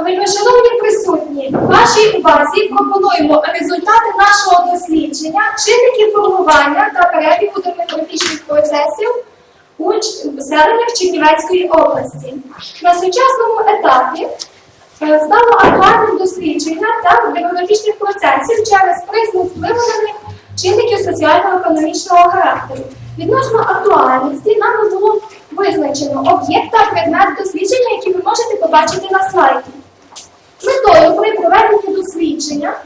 Вельмишановні присутні, вашій увазі пропонуємо результати нашого дослідження чинників формування та перебігу демографічних процесів у селеннях Чернівецької області. На сучасному етапі е, стало актуальним дослідження та демографічних процесів через призму впливу чинників соціально-економічного характеру. Відносно актуальності нами було визначено об'єкт та предмет дослідження, які ви можете побачити на слайді. Метою при проведенні дослідження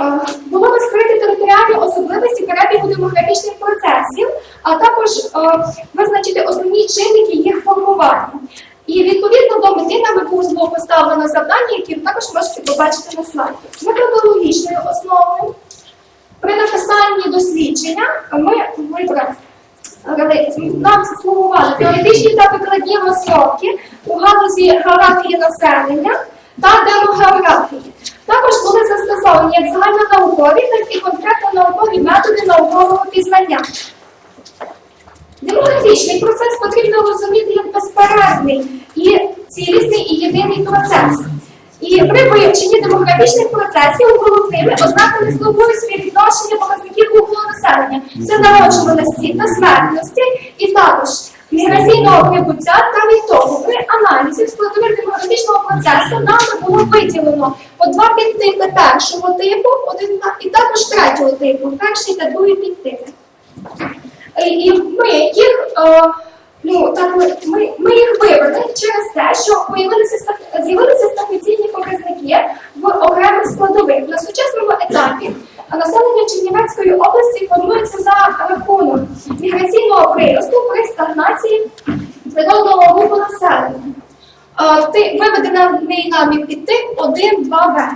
е, було розкрити територіальні особливості перебігу демографічних процесів, а також е, визначити основні чинники їх формування. І відповідно до мети нами було поставлено завдання, які ви також можете побачити на слайді. З методологічною основою при написанні дослідження ми вибрали нам слугували теоретичні та викладні розробки у галузі географії населення та демографії. Також були застосовані як загальнонаукові, так і конкретно наукові методи наукового пізнання. Демографічний процес потрібно розуміти як безперервний і цілісний і єдиний процес. І при вивченні демографічних процесів головними ознаками слугують співвідношення показників руху населення, це народжуваності та смертності, і також міграційного прибуття та відтоку. При аналізі складових демографічного процесу нами було виділено по два підтипи першого типу, один і також третього типу, перший та другий підтипи. І- І ми їх, е, ну, так, ми, ми, їх вибрали через те, що з'явилися стагнаційні показники в окремих складових. На сучасному етапі населення Чернівецької області формується за рахунок міграційного приросту при стагнації природного руху населення. Е, Ти виведений нами під тип 1-2В.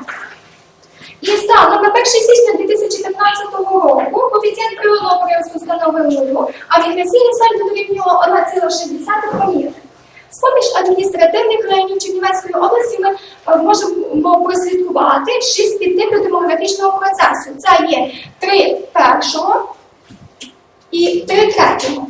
І станом на 1 січня 2015 року коефіцієнт приросту становив нулю, а міграційний сальдо дорівнював 1,6 помір. З-поміж адміністративних районів Чернівецької області ми е, можемо прослідкувати шість підтипів демографічного процесу. Це є три першого і три третього.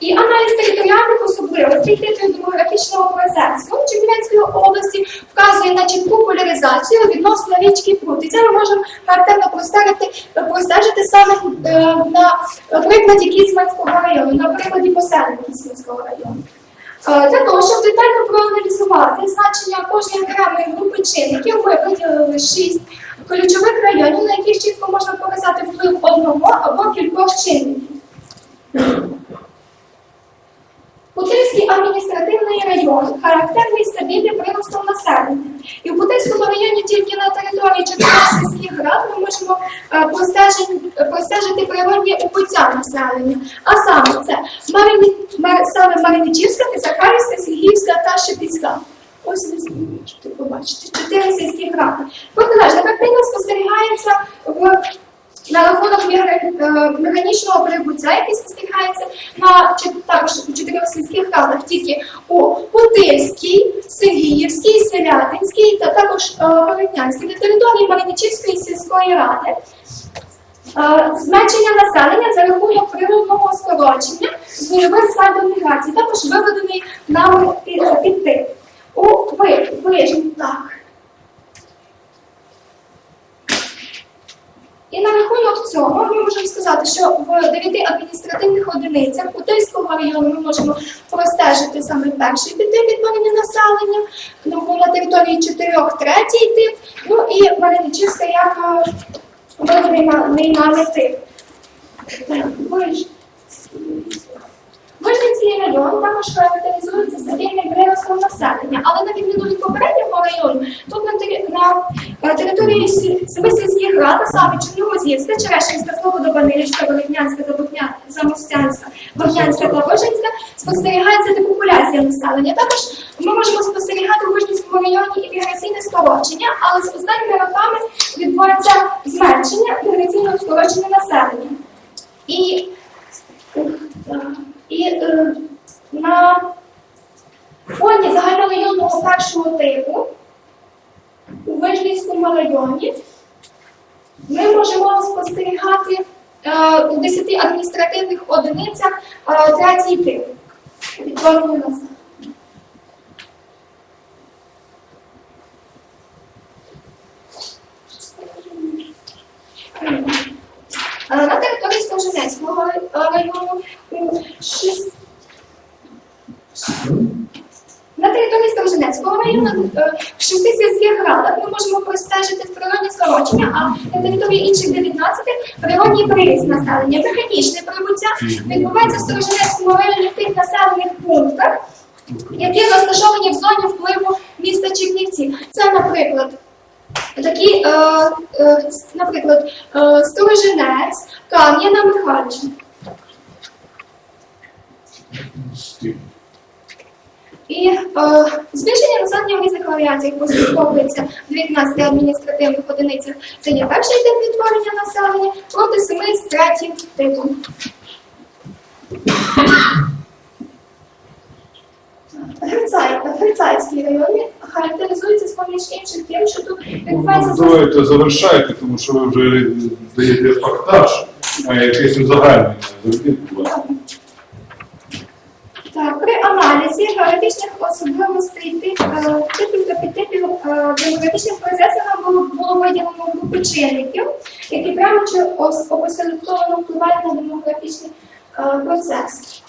І аналіз територіальних особливостей типів демографічного процесу Чернівецької області вказує на чітку поляризацію відносно річки Прут. І це ми можемо характерно простежити, простежити саме е, на прикладі Кіцманського району, на прикладі поселення Кіцманського району. Е, Для того, щоб детально проаналізувати значення кожної окремої групи чинників, ми виділили шість ключових районів, на яких чітко можна показати вплив одного або кількох чинників. Путильський адміністративний район характерний стабільний приростом населення. І в Путильському районі тільки на території чотирьох сільських рад ми можемо е, простежити, природні укуття населення. А саме це Марині, Мар, саме Мариничівська, Захарівська, Сергіївська та Шепіцька. Ось ви можете побачити чотири сільських ради. Протилежна картина спостерігається в на рахунок е, механічного прибуття, який спостерігається на також у чотирьох сільських радах, тільки у Путильській, Сергіївській, Селятинській та також е, Городнянській, на території Мариничівської сільської ради. Е, Зменшення населення за рахунок природного скорочення з нульовим сальдом міграції, також виведений нами під, під тип. У ви- вижні, так. І на рахунок цього ми можемо сказати, в дев'яти адміністративних одиницях. Путильського району ми можемо простежити саме перший підтип відтворення населення, ну, на території чотирьох третій тип, ну і Мариничівська як е, на тип. Так, район також характеризується стабільним приростом населення, але на відміну від попереднього району, тут на, е, території сі- сільських рад, а саме Чернігозівська, Черешинська, Слободобанилівська, Володнянська, Замостянська, Вовнянська та Вижницька спостерігається депопуляція населення. Також ми можемо спостерігати у Вижницькому районі і міграційне скорочення, але з останніми роками відбувається зменшення міграційного скорочення населення. І і е, на фоні загальнорайонного першого типу у Вижницькому районі ми можемо спостерігати е, у 10 адміністративних одиницях е, третій тип. Відповідно нас. Е, на території Стоженецького району у шість- на території Сторожинецького району е, в шести сільських радах ми можемо простежити природні скорочення, а на території інших 19 природній приріст населення. Механічне прибуття відбувається в Сторожинецькому районі в тих населених пунктах, які розташовані в зоні впливу міста Чернівці. Це, наприклад, такі, е, е, наприклад, е, Сторожинець, Кам'яна, Михайлівщина. І е, збільшення населення в різних варіаціях послідковується в 19 адміністративних одиницях. Це є перший тип відтворення населення проти семи з третім типом. Грицайський район характеризується з поміж інших тим, що тут відбувається Ну, Давайте завершайте, тому що ви вже даєте фактаж, а якесь узагальнення завжди буває. Так, при аналізі географічних особливостей тип, е, типів та підтипів е, демографічних процесів було, було виділено групи чинників, які прямо чи опосередковано впливають на демографічний е, процес.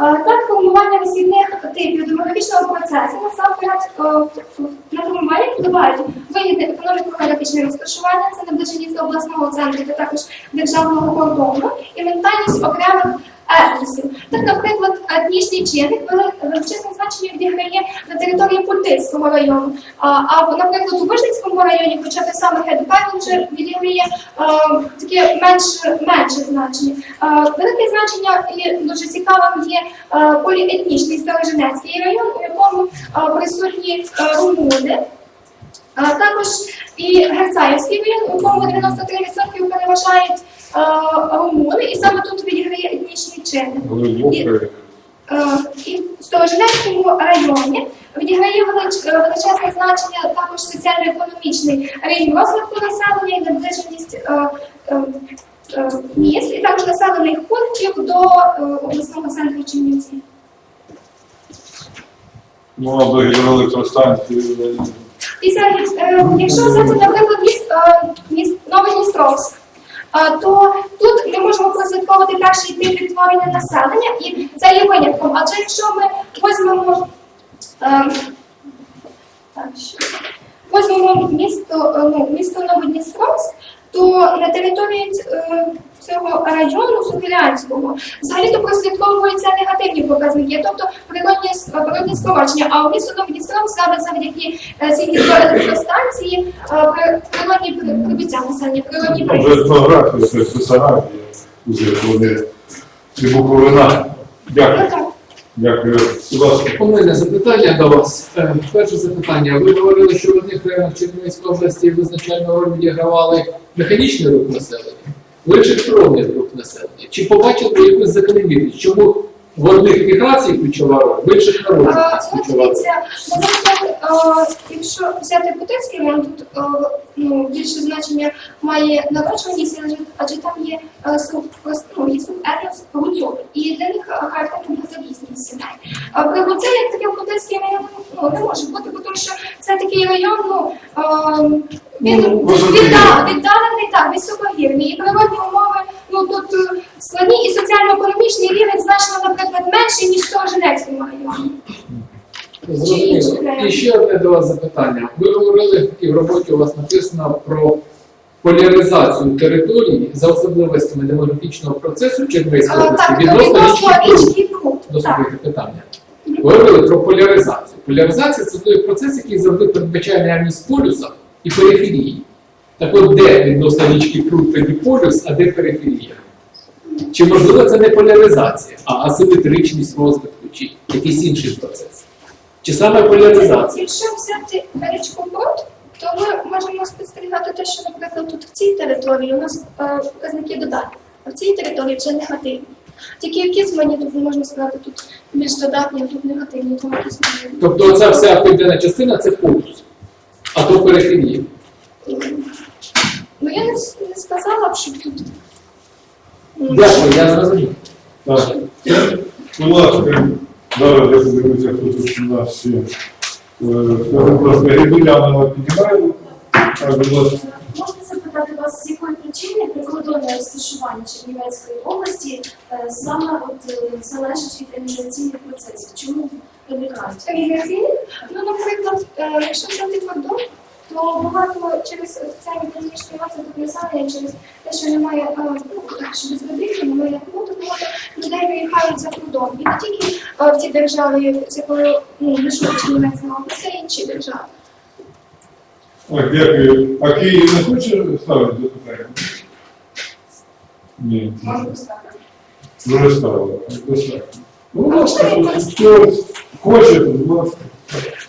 Е, Так, формування висідних типів демографічного процесу насамперед е, на формування впливають вигідне економіко-географічне розташування, це наближеність до обласного центру та також державного кордону і ментальність окремих етносів. Так, наприклад, етнічний чинник величезне значення відіграє на території Путильського району. А, наприклад, у Вижницькому районі, хоча той самий він вже відіграє таке менше, менше значення. Велике значення і дуже цікавим є поліетнічний Старожинецький район, у якому присутні румуни. А також і Герцаївський район, у якому 93% переважають е, і саме тут відіграє етнічний чинник. Вовка, Е, І в Сторожинецькому районі відіграє е, величезне значення також соціально-економічний рівень розвитку населення і наближеність е, міст, і також населених пунктів до обласного центру Чернівці. ну, а до гідроелектростанції. Якщо взяти, наприклад, міст, Новий Дністровськ, то тут ми можемо прослідковувати перший тип відтворення населення, і це є винятком. Адже якщо ми візьмемо, е, так, візьмемо місто, е, ну, місто Новодністровськ, то на території е, цього району Сухилянського взагалі-то прослідковуються негативні показники, тобто природні, природні скорочення. А у місто Новодністровськ саме завдяки е, цій гідроелектростанції е, природні при- прибуття населення, природні вони буковина. Дякую. Так. Дякую. У мене запитання до вас. Е, Перше запитання. Ви говорили, що в одних районах Чернівецької області визначальну роль відігравали механічний рух населення, інших природний рух населення. Чи побачили якусь закономірність? Чому в одних міграції ключова роль, в інших народах ну, ключова роль? е, якщо взяти Путинський район, тут ну, більше значення має народжуваність, адже- адже там є суб- прос- ну, є субетнос гуцул, і для них характерна багатовісність сімей. При гуцулі, як таке Путинський район, ну, не може бути, тому що це такий район, ну, він Ну, віддалений, так, високогірний, і природні умови, ну, тут складні, і соціально-економічний рівень менший, ніж в Сторожинецькому районі. Зрозуміло. І ще одне до вас запитання. Ви говорили, і в роботі у вас написано про поляризацію території за особливостями демографічного процесу Чернівецької області відносно річки Прут. питання. Говорили про поляризацію. Поляризація це той процес, який завжди передбачає наявність полюса і периферії. Так от де відносно річки Прут тоді полюс, а де периферія? Чи можливо це не поляризація, а асиметричність розвитку, чи якийсь інший процес? Чи саме поляризація? Якщо взяти річку Прут, то ми можемо спостерігати те, що, наприклад, тут в цій території у нас е, показники додатні, а в цій території вже негативні. Тільки якісь мені тут можна сказати, тут більш додатні, а тут негативні, тому якісь мені. Тобто оця вся південна частина це полюс, а то периферія. Ну я не, с- не сказала б, що тут. Дякую, я зрозумів. Так. Будь ласка, зараз я подивлюся, хто тут у нас ще. Скажіть, будь ласка, Грибулянова піднімає? Так, будь ласка. Можна запитати вас, з якої причини прикордонне розташування Чернівецької області е, саме от е, залежить від еміграційних процесів? Чому виникають? Еміграційних? Ну, наприклад, е, якщо взяти кордон, то багато через це економічний розвиток населення, через те, що немає е, ну, що без води, немає роботи, багато людей виїхають за кордон. І не тільки е, в ті держави, з якою ну, межує Чернівецька область, а й інші держави. Так, дякую. А Київ не хоче ставити запитання? Ні. Можу поставити. Вже ставили. Ну, хтось хоче, будь ласка.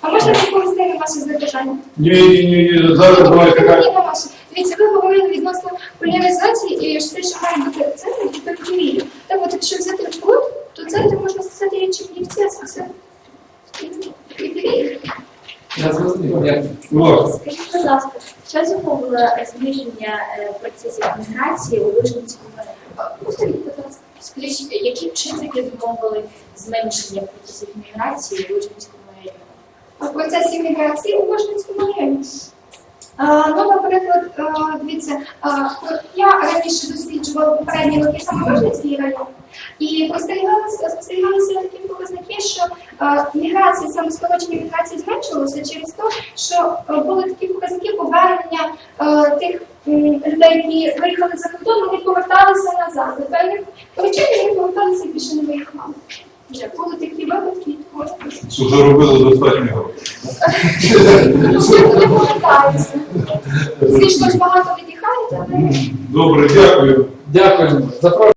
А можна відповісти на ваше запитання? Ні, ні, ні, ні, зараз давайте Ні, на ваше. Дивіться, ви говорили відносно поляризації і що те, що має бути центр і периферія. Так от, якщо взяти вплоть, то центр можна сказати є Чернівці, а це периферія. Я зрозумів. Дякую. Скажіть, будь ласка, що зумовило зниження е, процесів міграції у Вижницькому районі? Повторіть, будь ласка. Скажіть, які чинники зумовили зменшення процесів міграції у Вижницькому в процесі міграції у Божницькому районі. Ну, наприклад, дивіться, я раніше досліджувала попередні роки саме Божницький район, і спостерігалися, спостерігалися такі показники, що міграція, саме скорочення міграції зменшилося через те, що були такі показники повернення тих людей, які виїхали за кордон, вони поверталися назад. За певних причин вони поверталися і більше не виїхали. Вже були такі випадки, тому Що робили достатньо не повертаються. Звісно ж багато віддихають, але Добре, дякую. Дякуємо. Запрошую.